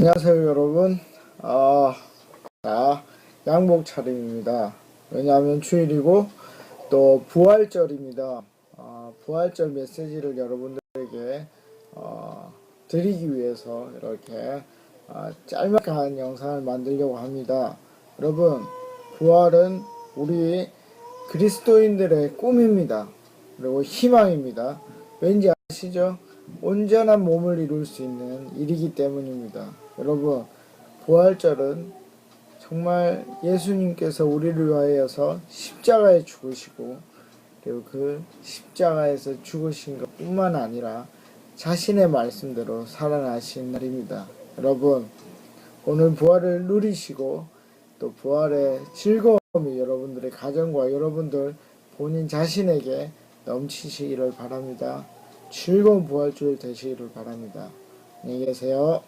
안녕하세요 여러분. 아, 자 양복 차림입니다. 왜냐하면 주일이고 또 부활절입니다. 아, 부활절 메시지를 여러분들에게 어, 드리기 위해서 이렇게 아, 짤막한 영상을 만들려고 합니다. 여러분 부활은 우리 그리스도인들의 꿈입니다. 그리고 희망입니다. 왠지 아시죠? 온전한 몸을 이룰 수 있는 일이기 때문입니다. 여러분, 부활절은 정말 예수님께서 우리를 위하여서 십자가에 죽으시고 그리고 그 십자가에서 죽으신 것 뿐만 아니라 자신의 말씀대로 살아나신 날입니다. 여러분, 오늘 부활을 누리시고 또 부활의 즐거움이 여러분들의 가정과 여러분들 본인 자신에게 넘치시기를 바랍니다. 즐거운 부활주일 되시기를 바랍니다. 안녕히 계세요.